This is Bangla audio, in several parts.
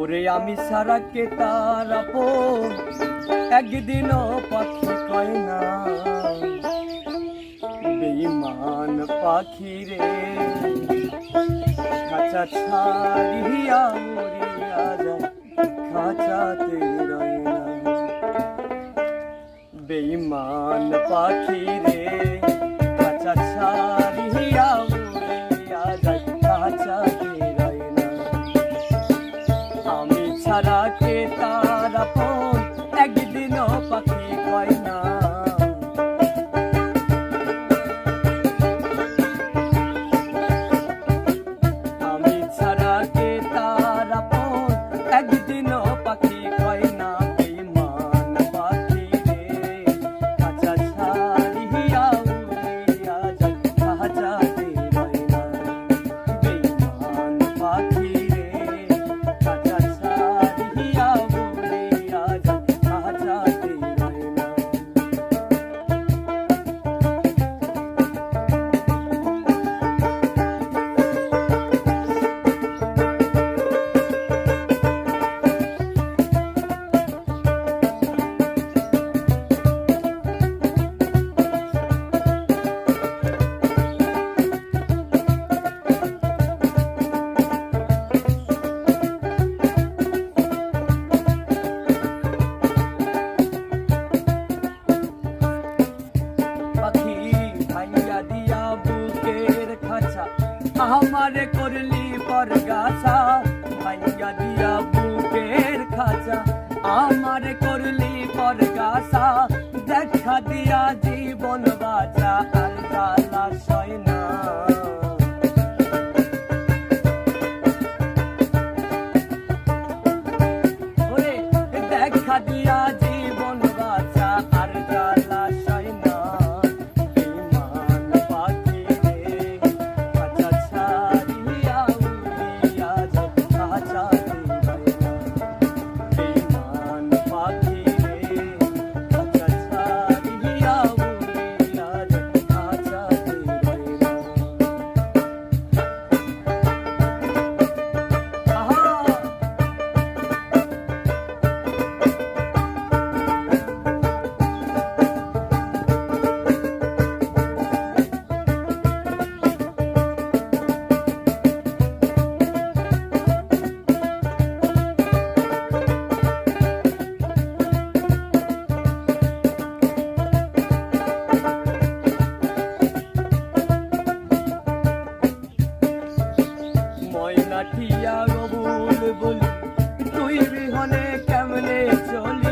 ওরে আমি সারা কে তার একদিনও পাখি কয় না। বেইমান পাখি রে, খাঁচা ছাড়িয়া মরিয়া যায়, খাঁচাতে বেইমান পাখি রে, খাঁচা ছাড় সারাকে ঘর গাছা ভাইয়া দিয়া বুকের খাঁচা। আমার করলি পর গাছা, দেখা দিয়া জীবন বাঁচা, আর গালা সয়না দেখা দিয়া ময়নাটিয়া রবুল বলি। তুই বিহনে কেমনে চলি?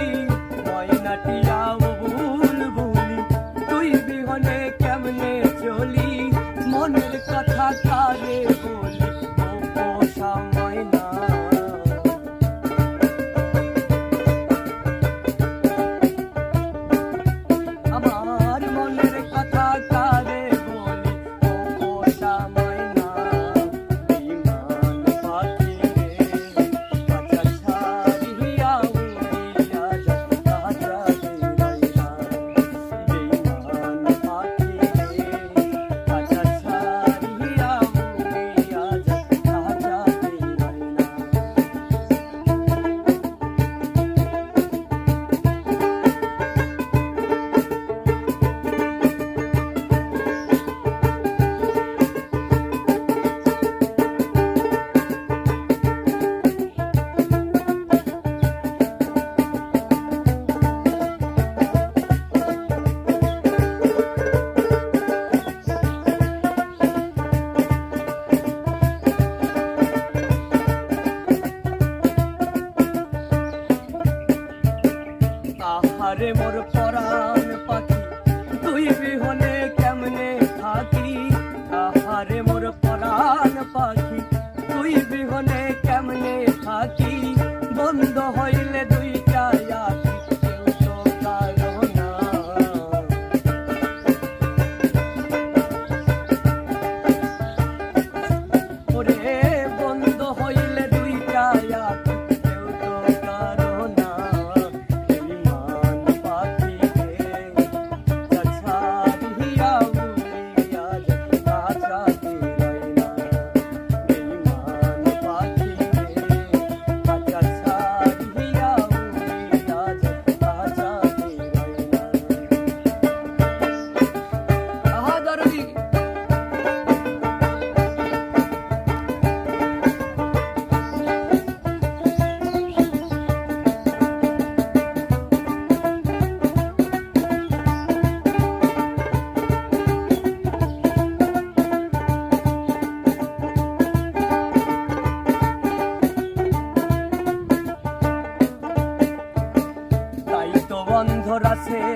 পরা রাসেল